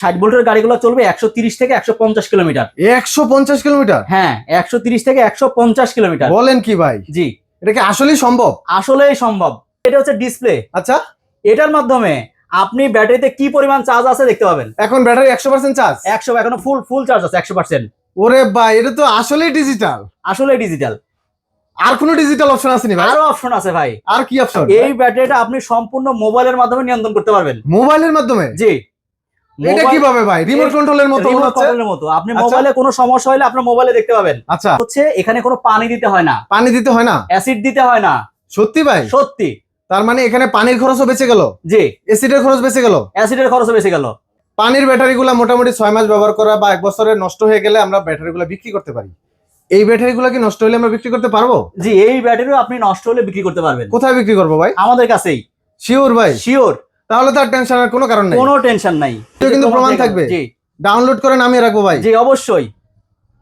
ষাট ভোল্টের গাড়িগুলো চলবে একশো তিরিশ থেকে একশো পঞ্চাশ কিলোমিটার। একশো পঞ্চাশ কিলোমিটার? হ্যাঁ একশো তিরিশ থেকে একশো পঞ্চাশ কিলোমিটার। বলেন কি ভাই? জি। এটা কি আসলেই সম্ভব? আসলেই সম্ভব। এটা হচ্ছে ডিসপ্লে আচ্ছা। এটার মাধ্যমে আপনি ব্যাটারিতে কি পরিমাণ চার্জ আছে দেখতে পাবেন? এখন ব্যাটারি একশো পার্সেন্ট চার্জ একশো এখনও ফুল ফুল চার্জ আছে একশো পার্সেন্ট ওরে ভাই এটা তো আসলেই ডিজিটাল আসলে ডিজিটাল আর কোনো ডিজিটাল অপশন আছেনি ভাই? আরও অপশন আছে ভাই। আর কি অপশন এই ব্যাটারিটা আপনি সম্পূর্ণ মোবাইলের মাধ্যমে নিয়ন্ত্রণ করতে পারবেন। মোবাইলের মাধ্যমে? জি। এটা কীভাবে ভাই? রিমোট কন্ট্রোলের মতো রিমোট কন্ট্রোলের মতো। আপনি আচ্ছা। মোবাইলে কোনো সমস্যা হলে আপনার মোবাইলে দেখতে পাবেন। আচ্ছা। হচ্ছে এখানে কোনো পানি দিতে হয় না। পানি দিতে হয় না? অ্যাসিড দিতে হয় না। সত্যি ভাই? সত্যি। তার মানে এখানে পানির খরচও বেঁচে গেল? জি। খরচ বেঁচে গেল? অ্যাসিডের খরচও বেশি গেল। পানির ব্যাটারিগুলো মোটামুটি ছয় মাস ব্যবহার করা বা এক বছরে নষ্ট হয়ে গেলে আমরা ব্যাটারি ব্যাটারিগুলো বিক্রি করতে পারি। এই ব্যাটারি ব্যাটারিগুলো কি নষ্ট হলে আমরা বিক্রি করতে পারব? জি এই ব্যাটারিও আপনি নষ্ট হলে বিক্রি করতে পারবেন। কোথায় বিক্রি করব ভাই? আমাদের কাছেই। শিওর ভাই। শিওর তাহলে তার টেনশনের কোনো কারণ নেই। কোনো টেনশন নাই। কিন্তু প্রমাণ থাকবে। জি। ডাউনলোড করে নামিয়ে রাখব ভাই। জি অবশ্যই।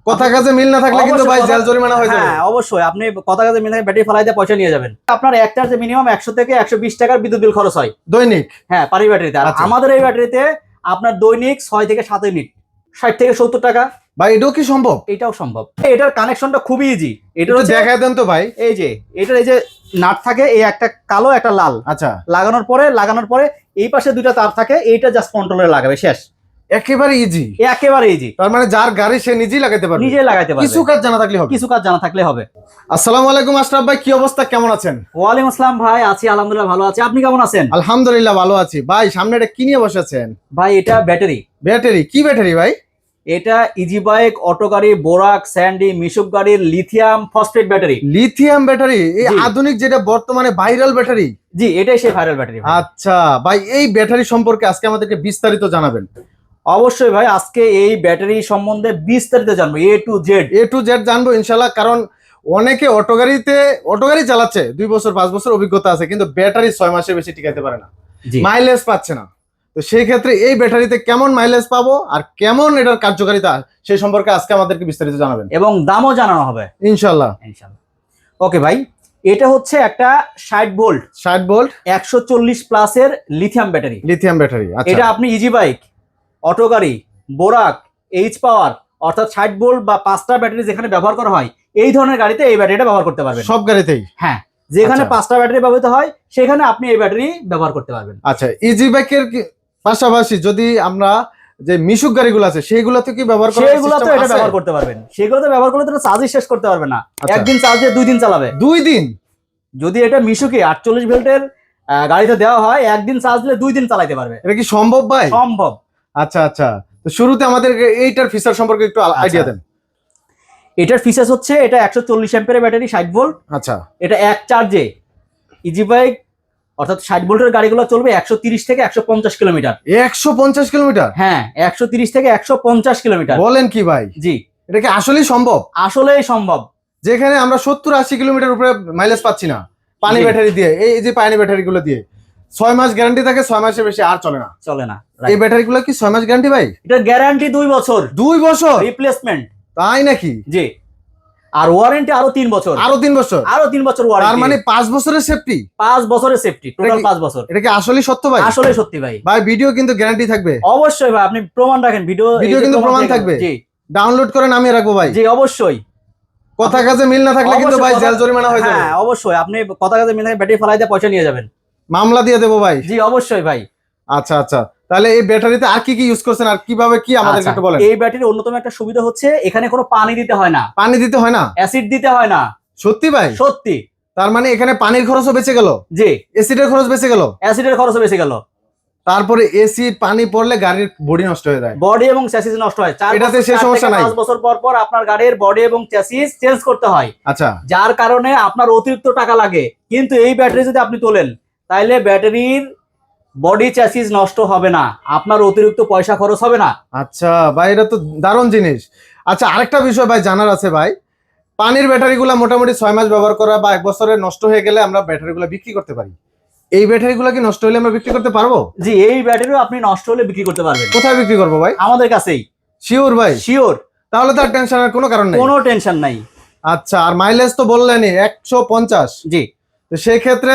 কথা কাজে মিল না থাকলে কিন্তু ভাই জেল জরিমানা হয়ে যাবে। হ্যাঁ অবশ্যই। আপনি কথা কাজে মিলে ব্যাটারি ফেলাই দিয়ে পয়সা নিয়ে যাবেন। আপনার এক চার্জে মিনিমাম একশো থেকে একশো বিশ টাকার বিদ্যুৎ বিল খরচ হয়। দৈনিক? হ্যাঁ পারি ব্যাটারিতে আর আচ্ছা। আমাদের এই ব্যাটারিতে আপনার দৈনিক ছয় থেকে সাত ইউনিট ষাট থেকে সত্তর টাকা। ভাই এটাও কি সম্ভব? এটাও সম্ভব। এটার কানেকশনটা খুবই ইজি এটা দেখায় দেন তো ভাই। এই যে এটার এই যে নাট থাকে এই একটা কালো একটা লাল। আচ্ছা। লাগানোর পরে লাগানোর পরে এই পাশে দুইটা তার থাকে এইটা জাস্ট কন্ট্রোলে লাগাবে শেষ। একেবারে ইজি একেবারে ইজি তার মানে যার গাড়ি সে নিজেই লাগাতে পারবে। নিজে লাগাইতে পারবে। কিছু কাজ জানা থাকলে হবে। কিছু কাজ জানা থাকলে হবে। আসসালামু আলাইকুম আশরাফ ভাই কি অবস্থা? কেমন আছেন? ওয়ালাইকুম আসসালাম ভাই আছি আলহামদুলিল্লাহ ভালো আছি। আপনি কেমন আছেন? আলহামদুলিল্লাহ ভালো আছি। ভাই সামনে এটা কি নিয়ে বসেছেন ভাই এটা ব্যাটারি। ব্যাটারি? কি ব্যাটারি ভাই? এটা ইজি বাইক অটো গাড়ি বোরাক স্যান্ডি মিশুক গাড়ির lithium phosphate battery lithium battery এই আধুনিক যেটা বর্তমানে ভাইরাল ব্যাটারি জি এটাই সেই ভাইরাল ব্যাটারি আচ্ছা ভাই এই ব্যাটারি সম্পর্কে আজকে আমাদেরকে বিস্তারিত জানাবেন। অবশ্যই ভাই আজকে এই ব্যাটারি সম্বন্ধে বিস্তারিত জানব A to Z A to Z জানব ইনশাল্লাহ কারণ অনেকে অটো গাড়িতে অটো গাড়ি চালাচ্ছে দুই বছর পাঁচ বছর অভিজ্ঞতা আছে কিন্তু ব্যাটারি ছয় মাসের বেশি টিকাতে পারে না। মাইলেজ পাচ্ছে না। তো সেই ক্ষেত্রে এই ব্যাটারিতে কেমন মাইলেজ পাবো আর কেমন এটার কার্যকারিতা সেই সম্পর্কে আজকে আমাদেরকে বিস্তারিত জানাবেন। এবং দামও জানানো হবে। ইনশাল্লাহ ইনশাল্লাহ ওকে ভাই এটা হচ্ছে একটা ষাট ভোল্ট ষাট ভোল্ট একশো চল্লিশ প্লাসের লিথিয়াম ব্যাটারি লিথিয়াম ব্যাটারি এটা আপনি ইজি বাইক অটো গাড়ি বোরাক এইচ পাওয়ার অর্থাৎ ষাট ভোল্ট বা পাঁচটা ব্যাটারি যেখানে ব্যবহার করা হয় এই ধরনের গাড়িতে এই ব্যাটারিটা ব্যবহার করতে পারবেন। সব গাড়িতেই? হ্যাঁ যেখানে আচ্ছা। পাঁচটা ব্যাটারি ব্যবহৃত হয় সেখানে আপনি এই ব্যাটারি ব্যবহার করতে পারবেন। আচ্ছা ইজি বাইকের পাশাপাশি যদি আমরা যে মিশুক গাড়িগুলো আছে সেইগুলোতে কি ব্যবহার করার সেগুলো তো এটা ব্যবহার করতে পারবেন। সেগুলোতে ব্যবহার করলে তো চার্জই শেষ করতে পারবে না। আচ্ছা। একদিন চার্জ দিয়ে দুই দিন চালাবে। দুই দিন? যদি এটা মিশুকে আটচল্লিশ ভোল্টের গাড়িতে দেওয়া হয় একদিন চার্জ দিলে দুই দিন চালাতে পারবে। এটা কি সম্ভব ভাই? সম্ভব। আচ্ছা আচ্ছা। তো শুরুতে আমাদের এইটার ফিচার সম্পর্কে একটু আচ্ছা। আইডিয়া দেন। এটার ফিচার্স হচ্ছে এটা একশো চল্লিশ অ্যাম্পের ব্যাটারি ষাট ভোল্ট আচ্ছা। এটা এক চার্জে ইজি বাইক অর্থাৎ ষাট ভোল্টের গাড়িগুলো চলবে একশো তিরিশ থেকে একশো পঞ্চাশ কিলোমিটার। একশো পঞ্চাশ কিলোমিটার? হ্যাঁ একশো তিরিশ থেকে একশো পঞ্চাশ কিলোমিটার। বলেন কি ভাই? জি। এটা কি আসলেই সম্ভব? আসলেই সম্ভব। যেখানে আমরা সত্তর আশি কিলোমিটার উপরে মাইলেজ পাচ্ছি না পানি ব্যাটারি দিয়ে এই যে পানি ব্যাটারি গুলো দিয়ে। ছয় মাস গ্যারান্টি থাকে ছয় মাসের বেশি আর চলে না। চলে না এই ব্যাটারি গুলো কি ছয় মাস গ্যারান্টি ভাই? এটা গ্যারান্টি দুই বছর। দুই বছর? রিপ্লেসমেন্ট তাই নাকি? জি। আর ওয়ারেন্টি আরও তিন বছর। আরও তিন বছর? আরও তিন বছর তার ওয়ারেন্টি মানে পাঁচ বছরের সেফটি পাঁচ বছরের সেফটি টোটাল পাঁচ বছর। এটা কি আসলেই সত্য ভাই? আসলে সত্যি ভাই। ভাই ভিডিও কিন্তু গ্যারান্টি থাকবে। অবশ্যই ভাই আপনি প্রমাণ রাখেন ভিডিও যে কিন্তু প্রমাণ থাকবে। জি। ডাউনলোড করে নামিয়ে রাখব ভাই। জি অবশ্যই। কথা কাজে মিল না থাকলে কিন্তু ভাই জেল জরিমানা হয়ে যাবে। হ্যাঁ অবশ্যই। আপনি কথা কাজে মিলে ব্যাটারি ফেলাই দিয়ে পয়সা নিয়ে যাবেন। মামলা দিয়ে দেবো ভাই। জি অবশ্যই ভাই। আচ্ছা আচ্ছা। তাহলে এই ব্যাটারিতে আর কি কি ইউজ করছেন আর কীভাবে কি আমাদের আচ্ছা, একটু বলেন। এই ব্যাটারির অন্যতম একটা সুবিধা হচ্ছে এখানে কোনো পানি দিতে হয় না। পানি দিতে হয় না? অ্যাসিড দিতে হয় না। সত্যি ভাই? সত্যি। তার মানে এখানে পানির খরচও বেঁচে গেল? জি। এসিডের খরচ বেঁচে গেল? অ্যাসিডের খরচও বেঁচে গেল। তারপরে এসি পানি পড়লে গাড়ির বডি নষ্ট হয়ে যায়। বডি এবং চ্যাসিস নষ্ট হয়। চার এটাতে সেই সমস্যা নাই। পাঁচ বছর পর পর আপনার গাড়ির বডি এবং চ্যাসিস চেঞ্জ করতে হয়। আচ্ছা। যার কারণে আপনার অতিরিক্ত টাকা লাগে। কিন্তু এই ব্যাটারি যদি আপনি তোলেন তাহলে ব্যাটারির বডি চ্যাসিস নষ্ট হবে না। আপনার অতিরিক্ত পয়সা খরচ হবে না। আচ্ছা ভাই এটা তো দারুণ জিনিস। আচ্ছা আরেকটা বিষয় ভাই জানার আছে ভাই। পানির ব্যাটারিগুলো মোটামুটি ছয় মাস ব্যবহার করা বা এক বছরে নষ্ট হয়ে গেলে আমরা ব্যাটারিগুলো বিক্রি করতে পারি। এই ব্যাটারিগুলো কি নষ্ট হলে আমরা বিক্রি করতে পারব? জি এই ব্যাটারিও আপনি নষ্ট হলে বিক্রি করতে পারবেন। কোথায় বিক্রি করব ভাই? আমাদের কাছেই। শিওর ভাই। শিওর তাহলে তার টেনশনের কোনো কারণ নেই। কোনো টেনশন নাই। আচ্ছা আর মাইলেজ তো বললেনই একশো পঞ্চাশ। জি। তো সেই ক্ষেত্রে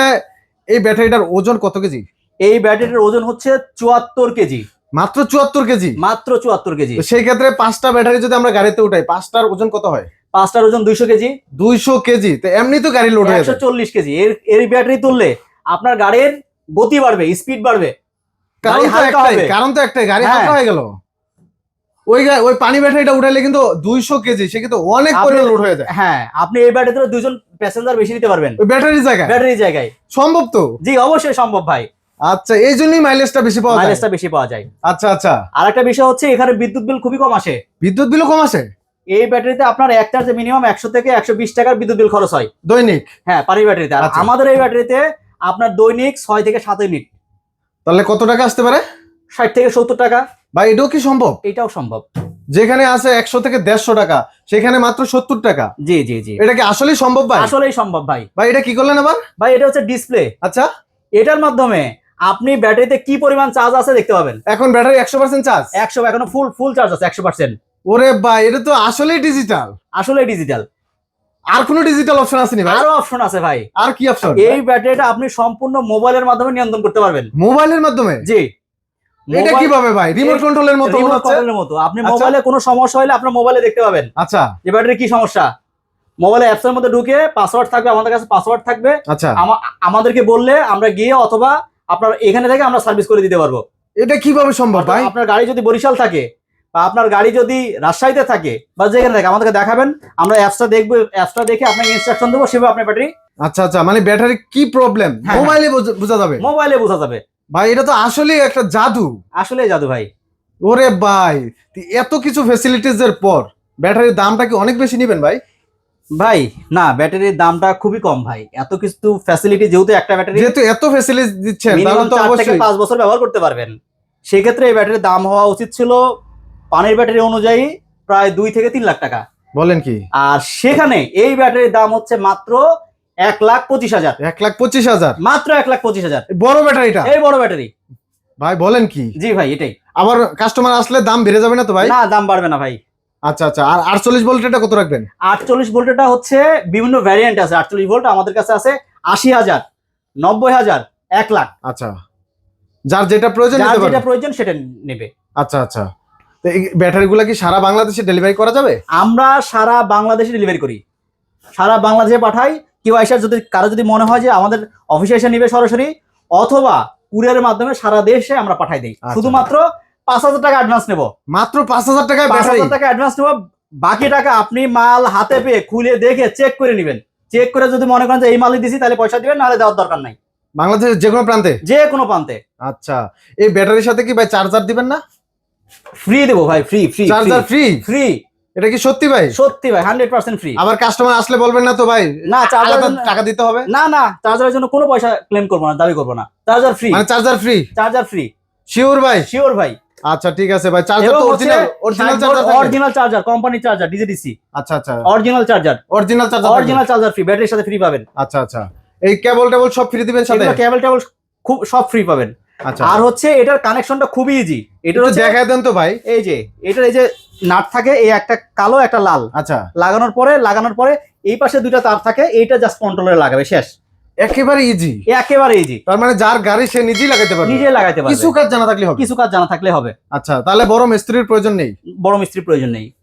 এই ব্যাটারিটার ওজন কত কেজি? এই ব্যাটারির ওজন হচ্ছে চুয়াত্তর কেজি। মাত্র চুয়াত্তর কেজি? মাত্র চুয়াত্তর কেজি। সেই ক্ষেত্রে পাঁচটা ব্যাটারি যদি আমরা গাড়িতে উঠাই পাঁচটার ওজন কত হয়? পাঁচটার ওজন দুইশো কেজি। দুইশো কেজি। তো এমনি তো গাড়ি লোড হয়ে একশো চল্লিশ কেজি। এর এর ব্যাটারি তুললে আপনার গাড়ির গতি বাড়বে স্পিড বাড়বে। কারণ তো একটাই। কারণ তো একটাই গাড়ি হ্যাঁ। হালকা হয়ে। গেল। ওই ওই পানি ব্যাটারিটা উঠাইলে কিন্তু দুইশো কেজি সে কিন্তু অনেক পরিমাণ লোড হয়ে যায়। হ্যাঁ আপনি এই ব্যাটারিতে দুজন প্যাসেঞ্জার বেশি নিতে পারবেন। ব্যাটারির জায়গায়? ব্যাটারির জায়গায়। সম্ভব তো? জি অবশ্যই সম্ভব ভাই। আচ্ছা এই জন্যই মাইলেজটা বেশি পাওয়া যায়? মাইলেজটা বেশি পাওয়া যায়। আচ্ছা আচ্ছা। আর একটা বিষয় হচ্ছে এখানে বিদ্যুৎ বিল খুবই কম আসে। বিদ্যুৎ বিলও কম আসে? এই ব্যাটারিতে আপনার এক চার্জে মিনিমাম একশো থেকে একশো বিশ টাকার বিদ্যুৎ বিল খরচ হয়। দৈনিক? হ্যাঁ পানি ব্যাটারিতে। আর আচ্ছা। আমাদের এই ব্যাটারিতে আপনার দৈনিক ছয় থেকে সাত ইউনিট তাহলে কত টাকা আসতে পারে? ষাট থেকে সত্তর টাকা। বা এটাও কি সম্ভব? এটাও সম্ভব। যেখানে আছে একশো থেকে দেড়শো টাকা সেখানে মাত্র সত্তর টাকা। জি জি জি। এটা কি আসলেই সম্ভব ভাই? আসলেই সম্ভব ভাই। ভাই এটা কি করলেন আবার? ভাই এটা হচ্ছে ডিসপ্লে আচ্ছা। এটার মাধ্যমে আপনি ব্যাটারিতে কি পরিমাণ চার্জ আছে দেখতে পাবেন? এখন ব্যাটারি একশো পার্সেন্ট চার্জ একশো এখনও ফুল ফুল চার্জ আছে একশো পার্সেন্ট ওরে ভাই এটা তো আসলেই ডিজিটাল আসলে ডিজিটাল আর কোনো ডিজিটাল অপশন আসেনি ভাই? আরও অপশন আছে ভাই। আর কি অপশন এই ব্যাটারিটা আপনি সম্পূর্ণ মোবাইলের মাধ্যমে নিয়ন্ত্রণ করতে পারবেন। মোবাইলের মাধ্যমে? জি। এটা কীভাবে ভাই? রিমোট কন্ট্রোলের মতো রিমোট কন্ট্রোলের মতো। আপনি আচ্ছা। মোবাইলে কোনো সমস্যা হলে আপনার মোবাইলে দেখতে পাবেন। আচ্ছা। যে ব্যাটারি কি সমস্যা? মোবাইলে অ্যাপস এর মধ্যে ঢুকে পাসওয়ার্ড থাকবে আমাদের কাছে পাসওয়ার্ড থাকবে। আচ্ছা। আমাদেরকে বললে আমরা গিয়ে অথবা আপনার এখানে থেকে আমরা সার্ভিস করে দিতে পারব। এটা কীভাবে সম্ভব ভাই? আপনার গাড়ি যদি বরিশাল থাকে বা আপনার গাড়ি যদি রাজশাহীতে থাকে বা যেখানে থাকে আমাদেরকে দেখাবেন। আমরা অ্যাপসটা দেখব অ্যাপসটা দেখে আপনাকে ইনস্ট্রাকশন দেবো সেভাবে আপনার ব্যাটারি আচ্ছা আচ্ছা মানে ব্যাটারি কি প্রবলেম হ্যাঁ। মোবাইলে বোঝা- যাবে। মোবাইলে বোঝা যাবে। ভাই এটা তো আসলেই একটা জাদু। আসলে জাদু ভাই। ওরে ভাই এত কিছু ফেসিলিটিস এর পর ব্যাটারির দামটা কি অনেক বেশি নেবেন ভাই? ভাই না ব্যাটারির দামটা খুবই কম ভাই। এত কিছু ফ্যাসিলিটি যেহেতু একটা ব্যাটারি যেহেতু এত ফেসিলিটি দিচ্ছেন তাহলে তো অবশ্যই। পাঁচ বছর ব্যবহার করতে পারবেন। সেক্ষেত্রে এই ব্যাটারির দাম হওয়া উচিত ছিল পানির ব্যাটারি অনুযায়ী প্রায় দুই থেকে তিন লাখ টাকা। বলেন কি? আর সেখানে এই ব্যাটারির দাম হচ্ছে মাত্র এক লাখ পঁচিশ হাজার। এক লাখ পঁচিশ হাজার? মাত্র এক লাখ পঁচিশ হাজার। বড় ব্যাটারিটা? এই বড় ব্যাটারি। ভাই বলেন কি? জি ভাই এটাই। আবার কাস্টমার আসলে দাম বেড়ে যাবে না তো ভাই? না দাম বাড়বে না ভাই। আচ্ছা আচ্ছা। আর আটচল্লিশ ভোল্ট এটা কত রাখবেন? আটচল্লিশ ভোল্টটা হচ্ছে বিভিন্ন ভ্যারিয়েন্ট আছে। আটচল্লিশ ভোল্ট আমাদের কাছে আছে আশি হাজার নব্বই হাজার এক লাখ। আচ্ছা। যার যেটা প্রয়োজন যার যেটা প্রয়োজন সেটা নেবে। আচ্ছা আচ্ছা। তো এই ব্যাটারিগুলো কি সারা বাংলাদেশে ডেলিভারি করা যাবে? আমরা সারা বাংলাদেশে ডেলিভারি করি। সারা বাংলাদেশে পাঠাই। কেউ আইসার যদি কারও যদি মনে হয় যে আমাদের অফিসে এসে নিবে সরাসরি অথবা কুরিয়ারের মাধ্যমে সারা দেশে আমরা পাঠাই দিই। আচ্ছা। শুধুমাত্র পাঁচ হাজার টাকা অ্যাডভান্স নেব। মাত্র পাঁচ হাজার টাকায় পাঁচ হাজার টাকা অ্যাডভান্স নেব। বাকি টাকা আপনি মাল হাতে পেয়ে খুলে দেখে চেক করে নেবেন। চেক করে যদি মনে করেন যে এই মালই দিছি তাহলে পয়সা দিবেন নাহলে দেওয়ার দরকার নাই। বাংলাদেশের যে কোনো প্রান্তে? যে কোনো প্রান্তে। আচ্ছা। এই ব্যাটারির সাথে কি ভাই চার্জার দিবেন না? ফ্রি দেবো ভাই free free charger free free এটা কি সত্যি ভাই? সত্যি ভাই হান্ড্রেড পার্সেন্ট ফ্রি আবার কাস্টমার আসলে বলবেন না তো ভাই? না চার্জার টাকা দিতে হবে? না না চার্জারের জন্য কোনো পয়সা ক্লেম করব না দাবি করব না। চার্জার ফ্রি মানে charger free charger free sure ভাই। শিওর ভাই। আচ্ছা ঠিক আছে ভাই চার্জার তো original original charger original charger company charger DGDC আচ্ছা আচ্ছা। Original charger original charger original charger free ব্যাটারির সাথে ফ্রি পাবেন। আচ্ছা আচ্ছা। এই কেবল টেবল সব ফ্রি দিবেন সাথে? কেবল টেবল খুব সব ফ্রি পাবেন। আচ্ছা আর হচ্ছে এটার কানেকশনটা খুবই ইজি এটা দেখায় দেন তো ভাই। এই যে এটার এই যে নাট থাকে এই একটা কালো একটা লাল। আচ্ছা। লাগানোর পরে লাগানোর পরে এই পাশে দুইটা তার থাকে এইটা জাস্ট কন্ট্রোলে লাগাবে শেষ। একেবারে ইজি একেবারে ইজি তার মানে যার গাড়ি সে নিজেই লাগাতে পারবে। নিজে লাগাইতে পারবে। কিছু কাজ জানা থাকলে হবে। কিছু কাজ জানা থাকলে হবে। আচ্ছা তাহলে বড় মিস্ত্রির প্রয়োজন নেই? বড় মিস্ত্রির প্রয়োজন নেই।